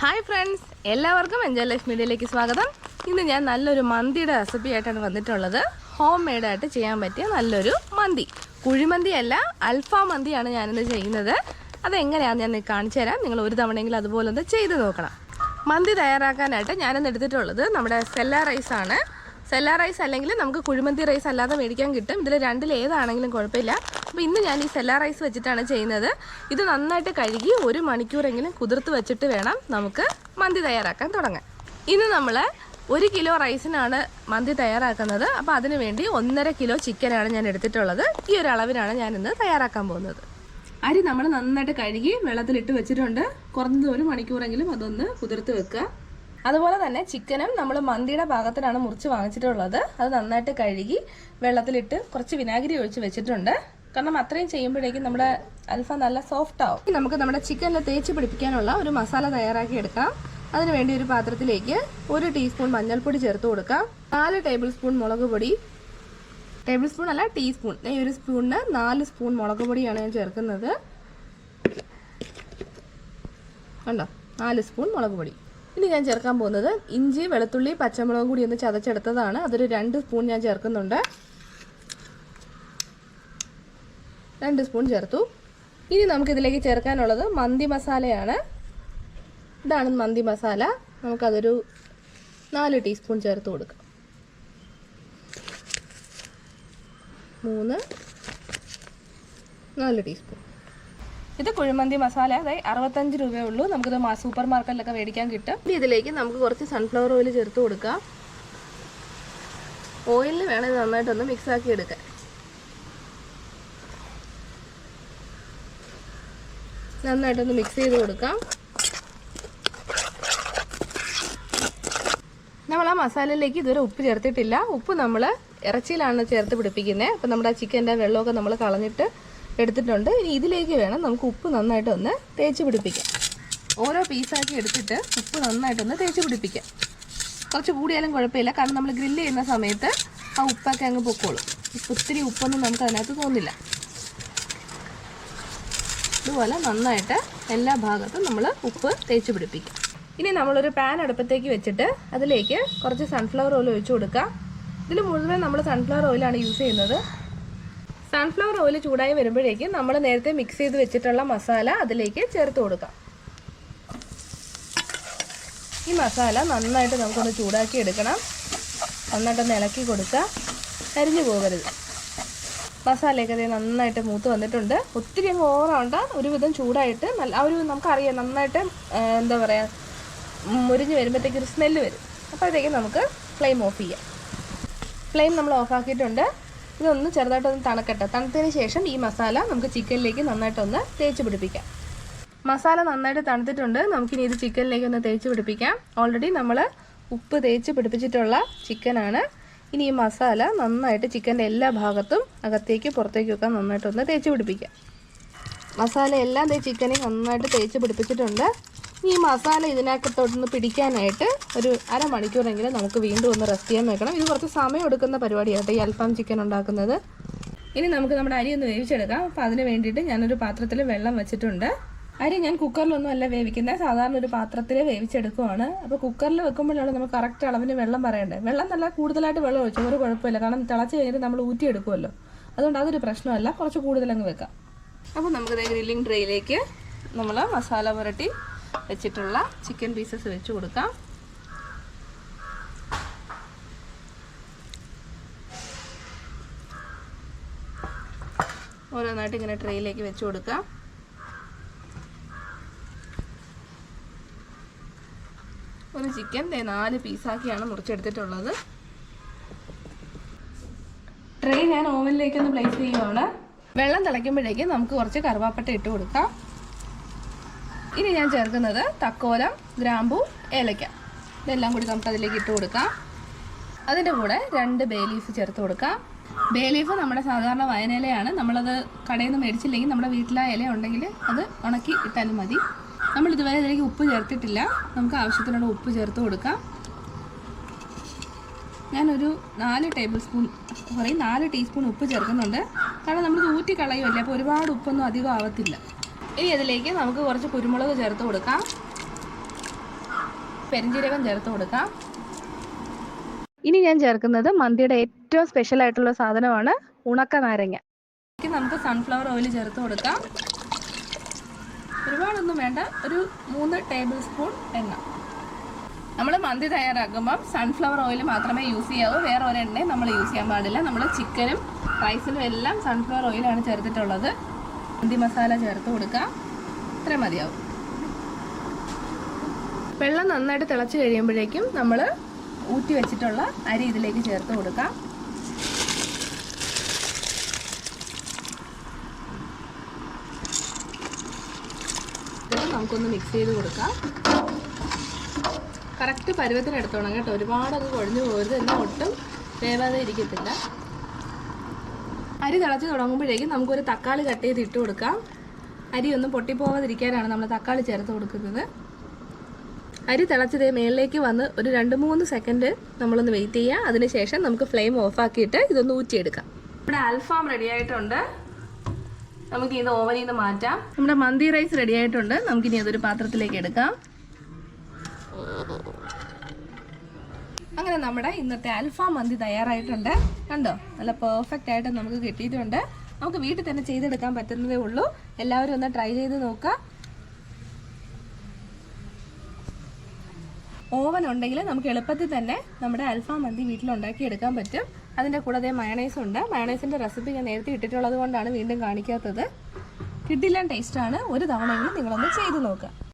Hi friends എല്ലാവർക്കും enjoy life മീഡിയയിലേക്ക് സ്വാഗതം. ഇന്ന് ഞാൻ നല്ലൊരു മന്തിയുടെ റെസിപ്പി ആയിട്ടാണ് വന്നിട്ടുള്ളത്. ഹോം മെയ്ഡായിട്ട് ചെയ്യാൻ പറ്റിയ നല്ലൊരു മന്തി. കുഴിമന്തി അല്ല അൽഫാം മന്തിയാണ് ഞാനിന്ന് ചെയ്യുന്നത്. അതെങ്ങനെയാണെന്ന് ഞാൻ കാണിച്ചു തരാം. നിങ്ങൾ ഒരു തവണയെങ്കിലും അതുപോലെ ഒന്ന് ചെയ്ത് നോക്കണം. മന്തി തയ്യാറാക്കാനായിട്ട് ഞാനിന്ന് എടുത്തിട്ടുള്ളത് നമ്മുടെ സെല്ല റൈസാണ് സെല്ല റൈസ് അല്ലെങ്കിൽ നമുക്ക് കുഴിമന്തി റൈസ് അല്ലാതെ മേടിക്കാൻ കിട്ടും. ഇതിൽ രണ്ടിൽ ഏതാണെങ്കിലും കുഴപ്പമില്ല. അപ്പോൾ ഇന്ന് ഞാൻ ഈ സെല്ലാ റൈസ് വെച്ചിട്ടാണ് ചെയ്യുന്നത്. ഇത് നന്നായിട്ട് കഴുകി ഒരു മണിക്കൂറെങ്കിലും കുതിർത്ത് വെച്ചിട്ട് വേണം നമുക്ക് മന്തി തയ്യാറാക്കാൻ തുടങ്ങാൻ. ഇന്ന് നമ്മൾ ഒരു കിലോ റൈസിനാണ് മന്തി തയ്യാറാക്കുന്നത്. അപ്പോൾ അതിന് വേണ്ടി ഒന്നര കിലോ ചിക്കനാണ് ഞാൻ എടുത്തിട്ടുള്ളത്. ഈ ഒരു അളവിനാണ് ഞാൻ ഇന്ന് തയ്യാറാക്കാൻ പോകുന്നത്. അരി നമ്മൾ നന്നായിട്ട് കഴുകി വെള്ളത്തിലിട്ട് വെച്ചിട്ടുണ്ട്. കുറഞ്ഞത് ഒരു മണിക്കൂറെങ്കിലും അതൊന്ന് കുതിർത്ത് വെക്കുക. അതുപോലെ തന്നെ ചിക്കനും നമ്മൾ മന്തിയുടെ ഭാഗത്തിനാണ് മുറിച്ച് വാങ്ങിച്ചിട്ടുള്ളത്. അത് നന്നായിട്ട് കഴുകി വെള്ളത്തിലിട്ട് കുറച്ച് വിനാഗിരി ഒഴിച്ച് വെച്ചിട്ടുണ്ട്. കാരണം അത്രയും ചെയ്യുമ്പോഴേക്കും നമ്മുടെ അൽഫാം നല്ല സോഫ്റ്റ് ആവും. നമുക്ക് നമ്മുടെ ചിക്കനിൽ തേച്ച് പിടിപ്പിക്കാനുള്ള ഒരു മസാല തയ്യാറാക്കി എടുക്കാം. അതിന് വേണ്ടി ഒരു പാത്രത്തിലേക്ക് ഒരു ടീസ്പൂൺ മഞ്ഞൾപ്പൊടി ചേർത്ത് കൊടുക്കാം. നാല് ടേബിൾ സ്പൂൺ മുളക് പൊടി. ടേബിൾ സ്പൂൺ അല്ല ടീസ്പൂൺ ഈ ഒരു സ്പൂണിന് നാല് സ്പൂൺ മുളക് പൊടിയാണ് ഞാൻ ചേർക്കുന്നത്. കണ്ടോ? നാല് സ്പൂൺ മുളക് പൊടി. ഇനി ഞാൻ ചേർക്കാൻ പോകുന്നത് ഇഞ്ചി വെളുത്തുള്ളി പച്ചമുളകും കൂടി ഒന്ന് ചതച്ചെടുത്തതാണ്. അതൊരു രണ്ട് സ്പൂൺ ഞാൻ ചേർക്കുന്നുണ്ട്. രണ്ട് സ്പൂൺ ചേർത്തു. ഇനി നമുക്കിതിലേക്ക് ചേർക്കാനുള്ളത് മന്തി മസാലയാണ്. ഇതാണ് മന്തി മസാല. നമുക്കതൊരു നാല് ടീസ്പൂൺ ചേർത്ത് കൊടുക്കാം. മൂന്ന് നാല് ടീസ്പൂൺ. ഇത് കുഴിമന്തി മസാല. അതായത് അറുപത്തഞ്ച് രൂപയേ ഉള്ളൂ. നമുക്കിത് സൂപ്പർ മാർക്കറ്റിലൊക്കെ മേടിക്കാൻ കിട്ടും. ഇതിലേക്ക് നമുക്ക് കുറച്ച് സൺഫ്ലവർ ഓയിൽ ചേർത്ത് കൊടുക്കാം. ഓയിലിൽ വേണമെങ്കിൽ നന്നായിട്ടൊന്ന് മിക്സാക്കി എടുക്കാൻ നന്നായിട്ടൊന്ന് മിക്സ് ചെയ്ത് കൊടുക്കാം. നമ്മൾ ആ മസാലയിലേക്ക് ഇതുവരെ ഉപ്പ് ചേർത്തിട്ടില്ല. ഉപ്പ് നമ്മൾ ഇറച്ചിയിലാണ് ചേർത്ത് പിടിപ്പിക്കുന്നത് അപ്പം നമ്മുടെ ആ ചിക്കന്റെ വെള്ളമൊക്കെ നമ്മൾ കളഞ്ഞിട്ട് എടുത്തിട്ടുണ്ട്. ഇനി ഇതിലേക്ക് വേണം നമുക്ക് ഉപ്പ് നന്നായിട്ട് ഒന്ന് തേച്ച് പിടിപ്പിക്കാം. ഓരോ പീസാക്കി എടുത്തിട്ട് ഉപ്പ് നന്നായിട്ടൊന്ന് തേച്ച് പിടിപ്പിക്കാം. കുറച്ച് കൂടിയാലും കുഴപ്പമില്ല. കാരണം നമ്മൾ ഗ്രില്ല് ചെയ്യുന്ന സമയത്ത് ആ ഉപ്പൊക്കെ അങ്ങ് പൊക്കോളും. ഒത്തിരി ഉപ്പൊന്നും നമുക്ക് അതിനകത്ത് തോന്നില്ല. ഇതുപോലെ നന്നായിട്ട് എല്ലാ ഭാഗത്തും നമ്മൾ ഉപ്പ് തേച്ച് പിടിപ്പിക്കും. ഇനി നമ്മളൊരു പാൻ അടുപ്പത്തേക്ക് വെച്ചിട്ട് അതിലേക്ക് കുറച്ച് സൺഫ്ലവർ ഓയിൽ ഒഴിച്ചു കൊടുക്കാം ഇതിൽ മുഴുവൻ നമ്മൾ സൺഫ്ലവർ ഓയിലാണ് യൂസ് ചെയ്യുന്നത്. സൺഫ്ലവർ ഓയിൽ ചൂടായി വരുമ്പോഴേക്കും നമ്മൾ നേരത്തെ മിക്സ് ചെയ്ത് വെച്ചിട്ടുള്ള മസാല അതിലേക്ക് ചേർത്ത് കൊടുക്കാം. ഈ മസാല നന്നായിട്ട് നമുക്കൊന്ന് ചൂടാക്കി എടുക്കണം. നന്നായിട്ടൊന്ന് ഇളക്കി കൊടുക്കുക കരിഞ്ഞു പോകരുത്. മസാലയൊക്കെ ദേ നന്നായിട്ട് മൂത്ത് വന്നിട്ടുണ്ട്. ഒത്തിരി അങ്ങ് ഓവറാവണ്ട ഒരുവിധം ചൂടായിട്ട് നല്ല ആ ഒരു നമുക്കറിയാം നന്നായിട്ട് എന്താ പറയുക മുരിഞ്ഞ് വരുമ്പോഴത്തേക്ക് ഒരു സ്മെല്ല് വരും. അപ്പോഴത്തേക്കും നമുക്ക് ഫ്ലെയിം ഓഫ് ചെയ്യാം. ഫ്ലെയിം നമ്മൾ ഓഫാക്കിയിട്ടുണ്ട് ഇതൊന്ന് ചെറുതായിട്ടൊന്ന് തണക്കട്ടെ. തണുത്തതിന് ശേഷം ഈ മസാല നമുക്ക് ചിക്കനിലേക്ക് നന്നായിട്ടൊന്ന് തേച്ച് പിടിപ്പിക്കാം. മസാല നന്നായിട്ട് തണുത്തിട്ടുണ്ട്. നമുക്കിനി ഇത് ചിക്കനിലേക്ക് ഒന്ന് തേച്ച് പിടിപ്പിക്കാം. ഓൾറെഡി നമ്മൾ ഉപ്പ് തേച്ച് പിടിപ്പിച്ചിട്ടുള്ള ചിക്കനാണ് ഇനി ഈ മസാല നന്നായിട്ട് ചിക്കന്റെ എല്ലാ ഭാഗത്തും അകത്തേക്ക് പുറത്തേക്കൊക്കെ നന്നായിട്ടൊന്ന് തേച്ച് പിടിപ്പിക്കാം. മസാല എല്ലാം തേ ചിക്കനിൽ നന്നായിട്ട് തേച്ച് പിടിപ്പിച്ചിട്ടുണ്ട്. ഇനി ഈ മസാല ഇതിനകത്തോട്ടൊന്ന് പിടിക്കാനായിട്ട് ഒരു അരമണിക്കൂറെങ്കിലും നമുക്ക് വീണ്ടും ഒന്ന് റെസ്റ്റ് ചെയ്യാൻ വെക്കണം. ഇത് കുറച്ച് സമയം എടുക്കുന്ന പരിപാടിയാണ് ഈ അൽഫാം ചിക്കൻ ഉണ്ടാക്കുന്നത്. ഇനി നമുക്ക് നമ്മുടെ അരി ഒന്ന് വേവിച്ചെടുക്കാം. അപ്പോൾ അതിന് വേണ്ടിയിട്ട് ഞാനൊരു പാത്രത്തിൽ വെള്ളം വെച്ചിട്ടുണ്ട്. അരി ഞാൻ കുക്കറിലൊന്നും അല്ല വേവിക്കുന്നത്. സാധാരണ ഒരു പാത്രത്തിൽ വേവിച്ചെടുക്കുവാണ്. അപ്പോൾ കുക്കറിൽ വെക്കുമ്പോഴാണ് നമ്മൾ കറക്റ്റ് അളവിന് വെള്ളം പറയേണ്ടത്. വെള്ളം നല്ല കൂടുതലായിട്ട് വെള്ളം ഒഴിച്ചു ഒരു കുഴപ്പമില്ല. കാരണം തിളച്ച് കഴിഞ്ഞിട്ട് നമ്മൾ ഊറ്റി ഊറ്റിയെടുക്കുമല്ലോ അതുകൊണ്ട് അതൊരു പ്രശ്നമല്ല. കുറച്ച് കൂടുതലങ്ങ് വെക്കാം. അപ്പോൾ നമുക്ക് ഗ്രില്ലിംഗ് ട്രേയിലേക്ക് നമ്മൾ മസാല പുരട്ടി വെച്ചിട്ടുള്ള ചിക്കൻ പീസസ് വെച്ച് കൊടുക്കാം. ഓരോന്നായിട്ട് ഇങ്ങനെ ട്രേയിലേക്ക് വെച്ച് കൊടുക്കാം. ഒരു ചിക്കൻ ദേ നാല് പീസാക്കിയാണ് മുറിച്ചെടുത്തിട്ടുള്ളത്. ട്രേ ഞാൻ ഓവനിലേക്ക് ഒന്ന് പ്ലേസ് ചെയ്യുവാണ്. വെള്ളം തിളയ്ക്കുമ്പോഴേക്ക് നമുക്ക് കുറച്ച് കറുവാപ്പട്ട ഇട്ട് കൊടുക്കാം. ഇനി ഞാൻ ചേർക്കുന്നത് തക്കോലം ഗ്രാമ്പൂ ഏലയ്ക്ക. ഇതെല്ലാം കൂടി നമുക്ക് അതിലേക്ക് ഇട്ട് കൊടുക്കാം. അതിന്റെ കൂടെ രണ്ട് ബേ ലീഫ് ചേർത്ത് കൊടുക്കാം. ബേ ലീഫ് നമ്മുടെ സാധാരണ വയനിലയാണ്. നമ്മളത് കടയിൽ നിന്ന് മേടിച്ചില്ലെങ്കിൽ നമ്മുടെ വീട്ടിലെ ഇല ഉണ്ടെങ്കിൽ അത് ഉണക്കി ഇട്ടാലും മതി. നമ്മൾ ഇതുവരെ ഇതിലേക്ക് ഉപ്പ് ചേർത്തിട്ടില്ല. നമുക്ക് ആവശ്യത്തിനുള്ള ഉപ്പ് ചേർത്ത് കൊടുക്കാം. ഞാനൊരു നാല് ടേബിൾ സ്പൂൺ സോറി നാല് ടീസ്പൂൺ ഉപ്പ് ചേർക്കുന്നുണ്ട്. കാരണം നമ്മൾ ഊറ്റി കളയുമല്ലേ അപ്പോൾ ഒരുപാട് ഉപ്പൊന്നും അധികം ആവത്തില്ല. ഇനി അതിലേക്ക് നമുക്ക് കുറച്ച് കുരുമുളക് ചേർത്ത് കൊടുക്കാം. പെരിഞ്ജീരകം ചേർത്ത് കൊടുക്കാം. ഇനി ഞാൻ ചേർക്കുന്നത് മന്തിയുടെ ഏറ്റവും സ്പെഷ്യൽ ആയിട്ടുള്ള സാധനമാണ് ഉണക്ക നാരങ്ങ നമുക്ക് സൺഫ്ലവർ ഓയിൽ ചേർത്ത് കൊടുക്കാം. ഒരുപാടൊന്നും വേണ്ട. ഒരു മൂന്ന് ടേബിൾ സ്പൂൺ എണ്ണ. നമ്മൾ മന്തി തയ്യാറാക്കുമ്പം സൺഫ്ലവർ ഓയിൽ മാത്രമേ യൂസ് ചെയ്യാവൂ. വേറെ ഒരു എണ്ണയും നമ്മൾ യൂസ് ചെയ്യാൻ പാടില്ല. നമ്മൾ ചിക്കനും റൈസിലും എല്ലാം സൺഫ്ലവർ ഓയിലാണ് ചേർത്തിട്ടുള്ളത്. മന്തി മസാല ചേർത്ത് കൊടുക്കാം ഇത്രയും മതിയാവും. വെള്ളം നന്നായിട്ട് തിളച്ച് കഴിയുമ്പോഴേക്കും നമ്മൾ ഊറ്റി വെച്ചിട്ടുള്ള അരി ഇതിലേക്ക് ചേർത്ത് കൊടുക്കാം. നമുക്കൊന്ന് മിക്സ് ചെയ്ത് കൊടുക്കാം. കറക്റ്റ് പരുവത്തിന് എടുത്തോണം കേട്ടോ. ഒരുപാടൊക്കെ കുഴഞ്ഞു പോകരുത്. എന്നാൽ ഒട്ടും വേവാതെ ഇരിക്കത്തില്ല. അരി തിളച്ച് തുടങ്ങുമ്പോഴേക്കും നമുക്കൊരു തക്കാളി കട്ട് ചെയ്ത് ഇട്ട് കൊടുക്കാം. അരി ഒന്നും പൊട്ടിപ്പോവാതിരിക്കാനാണ് നമ്മൾ തക്കാളി ചേർത്ത് കൊടുക്കുന്നത്. അരി തിളച്ചത് മേളിലേക്ക് വന്ന് ഒരു രണ്ട് മൂന്ന് സെക്കൻഡ് നമ്മളൊന്ന് വെയിറ്റ് ചെയ്യുക അതിനുശേഷം നമുക്ക് ഫ്ലെയിം ഓഫാക്കിയിട്ട് ഇതൊന്ന് ഊറ്റിയെടുക്കാം. ഇവിടെ അൽഫാം റെഡി ആയിട്ടുണ്ട്. നമുക്ക് ഇത് ഓവനിൽ നിന്ന് മാറ്റാം. നമ്മുടെ മന്തി റൈസ് റെഡി ആയിട്ടുണ്ട്. നമുക്കിനി അതൊരു പാത്രത്തിലേക്ക് എടുക്കാം. അങ്ങനെ നമ്മുടെ ഇന്നത്തെ അൽഫാം മന്തി തയ്യാറായിട്ടുണ്ട്. കണ്ടോ? നല്ല പെർഫെക്റ്റ് ആയിട്ട് നമുക്ക് കിട്ടിയിട്ടുണ്ട്. നമുക്ക് വീട്ടിൽ തന്നെ ചെയ്തെടുക്കാൻ പറ്റുന്നതേ ഉള്ളൂ. എല്ലാവരും ഒന്ന് ട്രൈ ചെയ്ത് നോക്കുക. ഓവൻ ഉണ്ടെങ്കിൽ നമുക്ക് എളുപ്പത്തിൽ തന്നെ നമ്മുടെ അൽഫാം മന്തി വീട്ടിൽ ഉണ്ടാക്കി എടുക്കാൻ പറ്റും. അതിന്റെ കൂടെ അതേ മയണൈസ് ഉണ്ട്. മയണൈസിന്റെ റെസിപ്പി ഞാൻ നേരത്തെ ഇട്ടിട്ടുള്ളത് കൊണ്ടാണ് വീണ്ടും കാണിക്കാത്തത്. കിട്ടില്ല ടേസ്റ്റാണ് ഒരു തവണയെങ്കിലും നിങ്ങളൊന്ന് ചെയ്ത് നോക്കുക